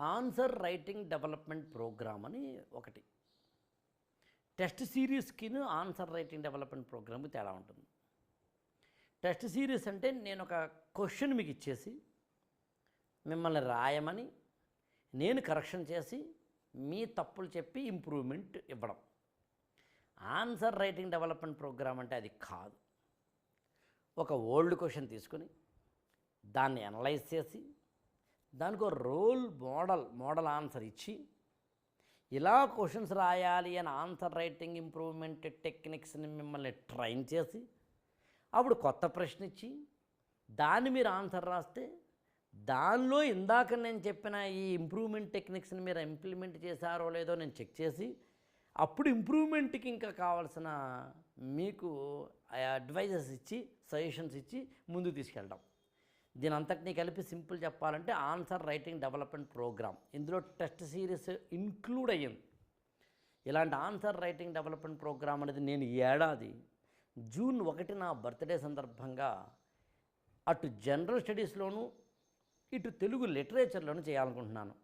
Answer writing development program అని ఒకటి. Test సిరీస్కి ఆన్సర్ రైటింగ్ డెవలప్మెంట్ ప్రోగ్రామ్కి తేడా ఉంటుంది. టెస్ట్ సిరీస్ అంటే నేను ఒక క్వశ్చన్ మీకు ఇచ్చేసి మిమ్మల్ని రాయమని నేను కరెక్షన్ చేసి మీ తప్పులు చెప్పి ఇంప్రూవ్మెంట్ ఇవ్వడం. ఆన్సర్ రైటింగ్ డెవలప్మెంట్ ప్రోగ్రామ్ అంటే అది కాదు. ఒక ఓల్డ్ క్వశ్చన్ తీసుకుని దాన్ని అనలైజ్ చేసి దానికి ఒక రోల్ మోడల్ మోడల్ ఆన్సర్ ఇచ్చి ఇలా క్వశ్చన్స్ రాయాలి అని ఆన్సర్ రైటింగ్ ఇంప్రూవ్మెంట్ టెక్నిక్స్ని మిమ్మల్ని ట్రైన్ చేసి అప్పుడు కొత్త ప్రశ్న ఇచ్చి దాన్ని మీరు ఆన్సర్ రాస్తే దానిలో ఇందాక నేను చెప్పిన ఈ ఇంప్రూవ్మెంట్ టెక్నిక్స్ని మీరు ఇంప్లిమెంట్ చేశారో లేదో నేను చెక్ చేసి అప్పుడు ఇంప్రూవ్మెంట్కి ఇంకా కావాల్సిన మీకు అడ్వైజెస్ ఇచ్చి సజెషన్స్ ఇచ్చి ముందుకు తీసుకెళ్ళడం దీని అంతటినీ కలిపి సింపుల్ చెప్పాలంటే ఆన్సర్ రైటింగ్ డెవలప్మెంట్ ప్రోగ్రామ్. ఇందులో టెస్ట్ సిరీస్ ఇంక్లూడ్ అయ్యింది. ఇలాంటి ఆన్సర్ రైటింగ్ డెవలప్మెంట్ ప్రోగ్రామ్ అనేది నేను ఏడాది జూన్ ఒకటి నా బర్త్డే సందర్భంగా అటు జనరల్ స్టడీస్లోను ఇటు తెలుగు లిటరేచర్లోను చేయాలనుకుంటున్నాను.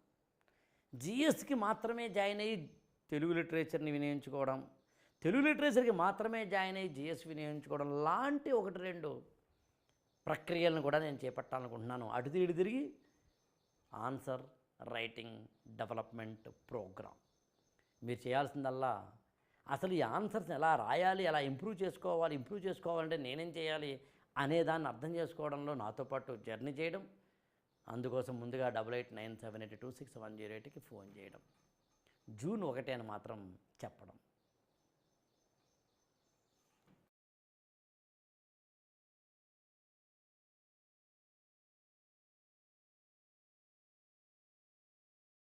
జిఎస్కి మాత్రమే జాయిన్ అయ్యి తెలుగు లిటరేచర్ని వినియోగించుకోవడం తెలుగు లిటరేచర్కి మాత్రమే జాయిన్ అయ్యి జిఎస్ వినియోగించుకోవడం లాంటి ఒకటి రెండు ప్రక్రియలను కూడా నేను చేపట్టాలనుకుంటున్నాను. అటు తిరిగి తిరిగి ఆన్సర్ రైటింగ్ డెవలప్మెంట్ ప్రోగ్రామ్. మీరు చేయాల్సిందల్లా అసలు ఈ ఆన్సర్స్ని ఎలా రాయాలి ఎలా ఇంప్రూవ్ చేసుకోవాలి ఇంప్రూవ్ చేసుకోవాలంటే నేనేం చేయాలి అనే దాన్ని అర్థం చేసుకోవడంలో నాతో పాటు జర్నీ చేయడం అందుకోసం ముందుగా double eight nine seven eight two six one zero ఎయిట్కి ఫోన్ చేయడం. జూన్ ఒకటి అని మాత్రం చెప్పడం.